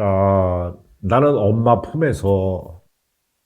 자, 나는 엄마 품에서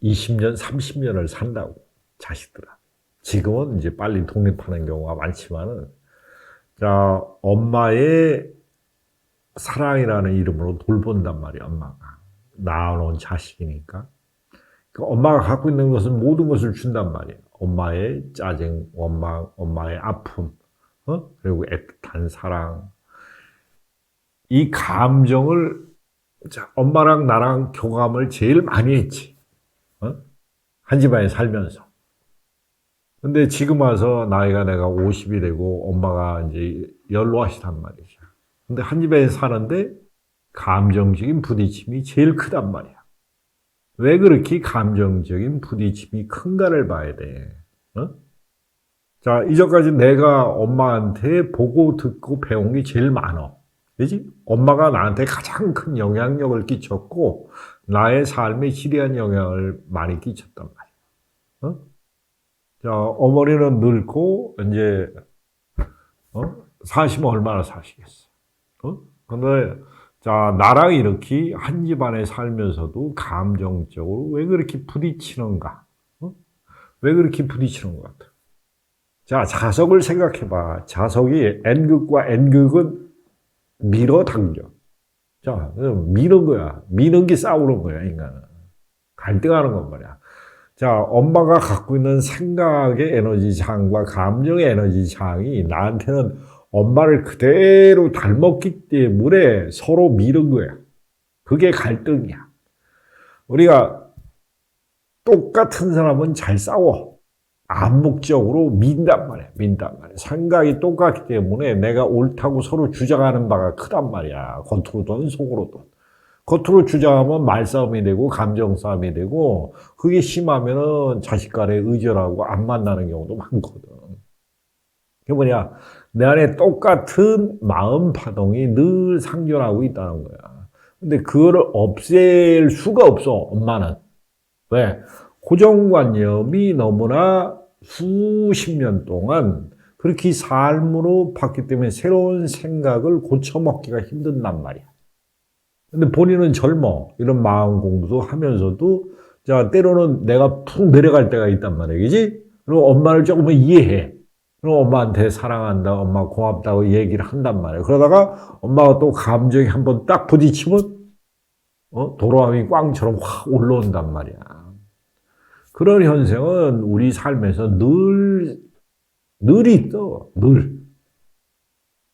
20년, 30년을 산다고, 자식들아. 지금은 이제 빨리 독립하는 경우가 많지만은, 자, 엄마의 사랑이라는 이름으로 돌본단 말이야, 엄마가. 낳아놓은 자식이니까. 그 엄마가 갖고 있는 것은 모든 것을 준단 말이야. 엄마의 짜증, 원망, 엄마의 아픔, 어? 그리고 애틋한 사랑. 이 감정을 자, 엄마랑 나랑 교감을 제일 많이 했지. 어? 한 집안에 살면서. 근데 지금 와서 나이가 내가 50이 되고 엄마가 이제 연로하시단 말이죠. 근데 한 집에 사는데 감정적인 부딪힘이 제일 크단 말이야. 왜 그렇게 감정적인 부딪힘이 큰가를 봐야 돼. 어? 자, 이전까지 내가 엄마한테 보고 듣고 배운 게 제일 많어. 그지? 엄마가 나한테 가장 큰 영향력을 끼쳤고, 나의 삶에 지대한 영향을 많이 끼쳤단 말이야. 어? 자, 어머니는 늙고, 이제, 어? 사시면 얼마나 사시겠어. 어? 근데, 자, 나랑 이렇게 한 집안에 살면서도 감정적으로 왜 그렇게 부딪히는가? 어? 왜 그렇게 부딪히는 것 같아? 자, 자석을 생각해 봐. 자석이 N극과 N극은 밀어 당겨. 자, 미는 거야. 미는 게 싸우는 거야, 인간은. 갈등하는 건 말이야. 자, 엄마가 갖고 있는 생각의 에너지 장과 감정의 에너지 장이 나한테는 엄마를 그대로 닮았기 때문에 서로 미는 거야. 그게 갈등이야. 우리가 똑같은 사람은 잘 싸워. 암묵적으로 민단 말이야. 민단 말이야. 생각이 똑같기 때문에 내가 옳다고 서로 주장하는 바가 크단 말이야. 겉으로든 속으로든. 겉으로 주장하면 말싸움이 되고 감정싸움이 되고 그게 심하면은 자식 간에 의절하고 안 만나는 경우도 많거든. 그게 뭐냐? 내 안에 똑같은 마음 파동이 늘 상존하고 있다는 거야. 근데 그거를 없앨 수가 없어, 엄마는. 왜? 고정관념이 너무나 수십 년 동안 그렇게 삶으로 봤기 때문에 새로운 생각을 고쳐먹기가 힘든단 말이야. 근데 본인은 젊어. 이런 마음 공부도 하면서도, 자, 때로는 내가 푹 내려갈 때가 있단 말이야. 그지? 그리고 엄마를 조금은 이해해. 그럼 엄마한테 사랑한다, 엄마 고맙다고 얘기를 한단 말이야. 그러다가 엄마가 또 감정이 한번 딱 부딪히면, 어? 도로함이 꽝처럼 확 올라온단 말이야. 그런 현상은 우리 삶에서 늘, 늘 있어. 늘.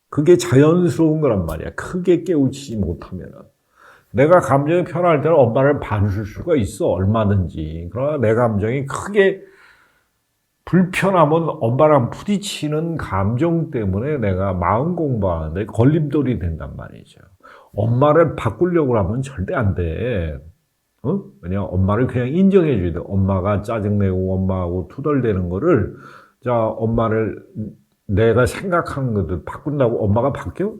그게 자연스러운 거란 말이야. 크게 깨우치지 못하면. 내가 감정이 편할 때는 엄마를 봐줄 수가 있어. 얼마든지. 그러나 내 감정이 크게 불편하면 엄마랑 부딪히는 감정 때문에 내가 마음 공부하는데 걸림돌이 된단 말이죠. 엄마를 바꾸려고 하면 절대 안 돼. 어? 왜냐 엄마를 그냥 인정해 줘야 돼. 엄마가 짜증내고 엄마하고 투덜대는 거를 자 엄마를 내가 생각하는 것들 바꾼다고 엄마가 바뀌어?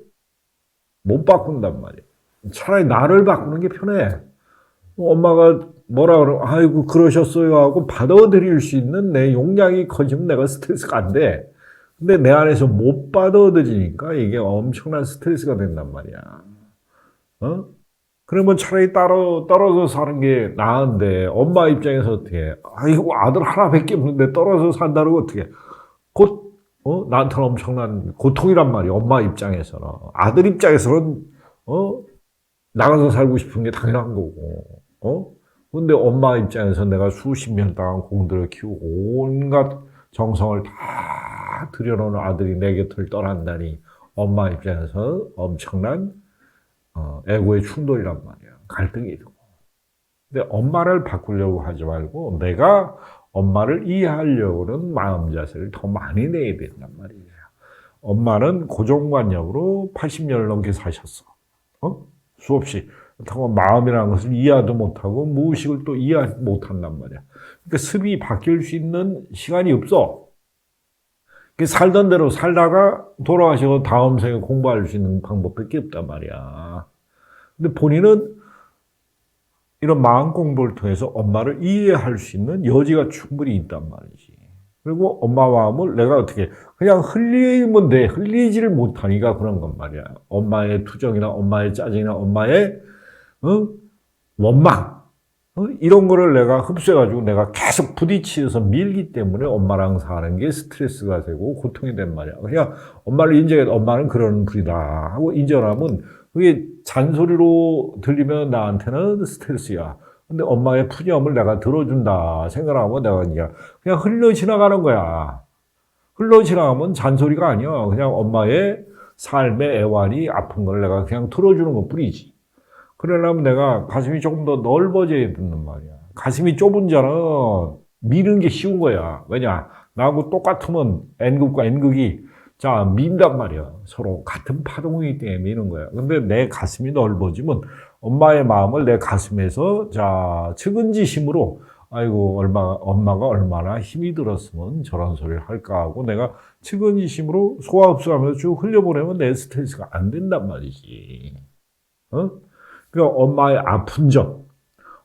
못 바꾼단 말이야. 차라리 나를 바꾸는 게 편해. 엄마가 뭐라 그러 아이고 그러셨어요 하고 받아들일 수 있는 내 용량이 커지면 내가 스트레스가 안 돼. 근데 내 안에서 못 받아들이니까 이게 엄청난 스트레스가 된단 말이야. 어? 그러면 차라리 따로 떨어져 사는 게 나은데 엄마 입장에서 어떻게 해? 아이고 아들 하나밖에 없는데 떨어져 산다고 어떻게 곧 어? 나한테는 엄청난 고통이란 말이야 엄마 입장에서는 아들 입장에서는 어? 나가서 살고 싶은 게 당연한 거고 어? 근데 엄마 입장에서 내가 수십 년 동안 공들여 키우고 온갖 정성을 다 들여놓은 아들이 내 곁을 떠난다니 엄마 입장에서 엄청난 어, 애고의 충돌이란 말이야. 갈등이 되고. 근데 엄마를 바꾸려고 하지 말고 내가 엄마를 이해하려고는 마음 자세를 더 많이 내야 된단 말이에요. 엄마는 고정관념으로 80년을 넘게 사셨어. 어? 수없이. 그렇다고 마음이라는 것을 이해하도 못하고 무의식을 또 이해 못한단 말이야. 그러니까 습이 바뀔 수 있는 시간이 없어. 살던 대로 살다가 돌아가시고 다음 생에 공부할 수 있는 방법밖에 없단 말이야. 근데 본인은 이런 마음 공부를 통해서 엄마를 이해할 수 있는 여지가 충분히 있단 말이지. 그리고 엄마 마음을 내가 어떻게 그냥 흘리면 돼. 흘리지를 못하니까 그런 건 말이야. 엄마의 투정이나 엄마의 짜증이나 엄마의 어? 원망, 어? 이런 거를 내가 흡수해가지고 내가 계속 부딪히면서 밀기 때문에 엄마랑 사는 게 스트레스가 되고 고통이 된 말이야. 그냥 엄마를 인정해, 엄마는 그런 분이다 하고 인정하면 그게 잔소리로 들리면 나한테는 스트레스야. 근데 엄마의 푸념을 내가 들어준다 생각하면 내가 그냥, 그냥 흘러 지나가는 거야. 흘러 지나가면 잔소리가 아니야. 그냥 엄마의 삶의 애환이 아픈 걸 내가 그냥 들어주는 것 뿐이지. 그러려면 내가 가슴이 조금 더 넓어져야 된단 말이야. 가슴이 좁은 자는 미는 게 쉬운 거야. 왜냐? 나하고 똑같으면 N극과 N극이 자, 민단 말이야. 서로 같은 파동이기 때문에 미는 거야. 근데 내 가슴이 넓어지면 엄마의 마음을 내 가슴에서 자, 측은지심으로 아이고, 얼마, 엄마가 얼마나 힘이 들었으면 저런 소리를 할까 하고 내가 측은지심으로 소화 흡수하면서 쭉 흘려보내면 내 스트레스가 안 된단 말이지. 어? 그러니까 엄마의 아픈 점,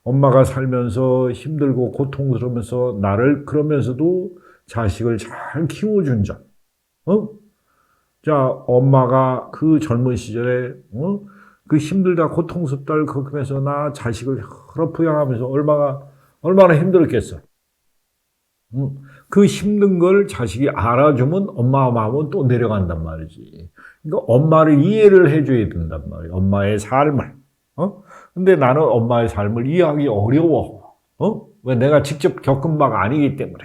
엄마가 살면서 힘들고 고통스러우면서 나를 그러면서도 자식을 잘 키워준 점, 어? 자, 엄마가 그 젊은 시절에, 어? 그 힘들다, 고통스럽다를 겪으면서 나 자식을 여러 부양하면서 얼마나, 얼마나 힘들었겠어. 응? 그 힘든 걸 자식이 알아주면 엄마 마음은 또 내려간단 말이지. 그러니까 엄마를 이해를 해줘야 된단 말이야. 엄마의 삶을. 어? 근데 나는 엄마의 삶을 이해하기 어려워. 어? 왜 내가 직접 겪은 바가 아니기 때문에.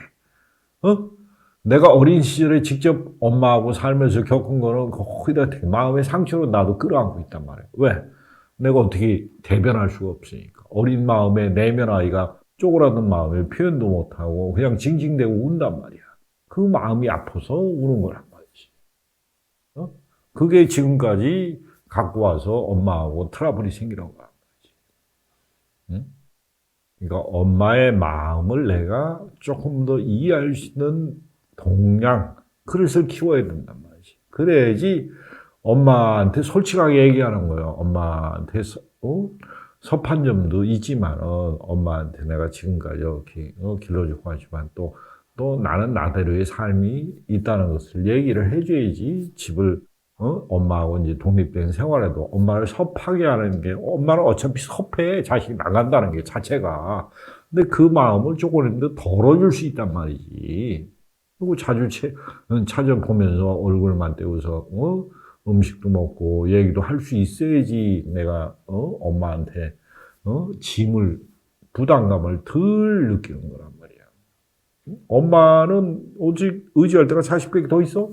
어? 내가 어린 시절에 직접 엄마하고 살면서 겪은 거는 거의 다 마음의 상처로 나도 끌어안고 있단 말이에요. 왜? 내가 어떻게 대변할 수가 없으니까. 어린 마음에 내면 아이가 쪼그라든 마음에 표현도 못하고 그냥 징징대고 운단 말이야. 그 마음이 아파서 우는 거란 말이지. 어? 그게 지금까지 갖고 와서 엄마하고 트러블이 생기는 거란 말이지. 응? 그러니까 엄마의 마음을 내가 조금 더 이해할 수 있는 동양 그릇을 키워야 된단 말이지. 그래야지 엄마한테 솔직하게 얘기하는 거예요. 엄마한테 서, 어? 섭한 점도 있지만 어, 엄마한테 내가 지금까지 이렇게 어, 길러주고 하지만 또, 또 나는 나대로의 삶이 있다는 것을 얘기를 해줘야지 집을 어? 엄마하고 이제 독립된 생활에도 엄마를 섭하게 하는 게 엄마는 어차피 섭해 자식이 나간다는 게 자체가 근데 그 마음을 조금이라도 덜어줄 수 있단 말이지 그리고 자주 채, 찾아보면서 얼굴만 떼고서 어? 음식도 먹고 얘기도 할 수 있어야지 내가 어? 엄마한테 어? 짐을 부담감을 덜 느끼는 거란 말이야. 엄마는 오직 의지할 때가 40개가 더 있어?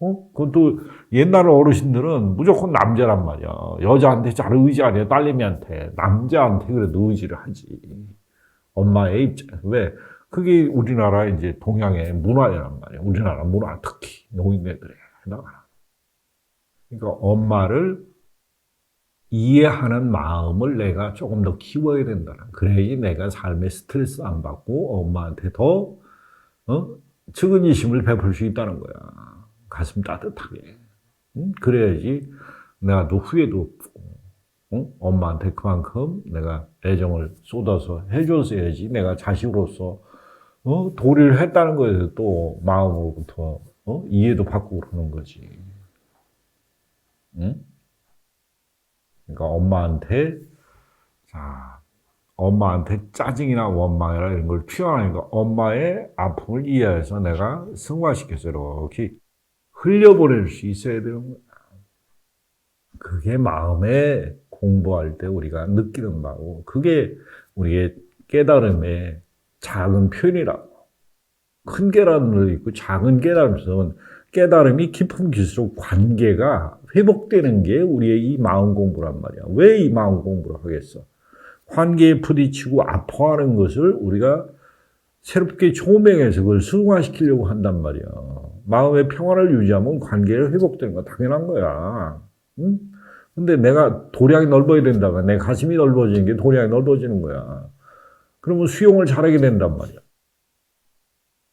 어? 그것도 옛날 어르신들은 무조건 남자란 말이야. 여자한테 잘 의지 안 해, 딸내미한테. 남자한테 그래도 의지를 하지. 엄마의 입장. 왜? 그게 우리나라 이제 동양의 문화란 말이야. 우리나라 문화 특히 노인네들의 나가. 그러니까 엄마를 이해하는 마음을 내가 조금 더 키워야 된다. 그래야지 내가 삶에 스트레스 안 받고 엄마한테 더 어? 측은지심을 베풀 수 있다는 거야. 가슴 따뜻하게. 응? 그래야지 내가 또 후회도 없고 응? 엄마한테 그만큼 내가 애정을 쏟아서 해줬어야지 내가 자식으로서 어? 도리를 했다는 거에서 또 마음으로부터 어? 이해도 받고 그러는 거지. 응? 그러니까 엄마한테 자 엄마한테 짜증이나 원망이나 이런 걸 표현하니까 엄마의 아픔을 이해해서 내가 승화시켜서 이렇게 흘려보낼 수 있어야 되는 거야. 그게 마음에 공부할 때 우리가 느끼는 바고 그게 우리의 깨달음의 작은 표현이라고. 큰 깨달음도 있고 작은 깨달음은 깨달음이 깊은 길수록 관계가 회복되는 게 우리의 이 마음 공부란 말이야. 왜 이 마음 공부를 하겠어? 관계에 부딪히고 아파하는 것을 우리가 새롭게 조명해서 그걸 승화시키려고 한단 말이야. 마음의 평화를 유지하면 관계를 회복되는 거 당연한 거야. 응? 근데 내가 도량이 넓어야 된다가 내 가슴이 넓어지는 게 도량이 넓어지는 거야. 그러면 수용을 잘하게 된단 말이야.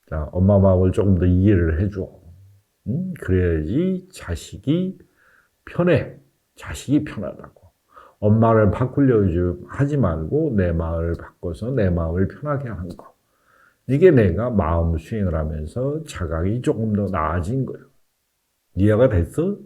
자, 엄마 마음을 조금 더 이해를 해줘. 응? 그래야지 자식이 편해. 자식이 편하다고. 엄마를 바꾸려 하지 말고 내 마음을 바꿔서 내 마음을 편하게 하는 거. 이게 내가 마음 수행을 하면서 자각이 조금 더 나아진 거예요. 이해가 됐어?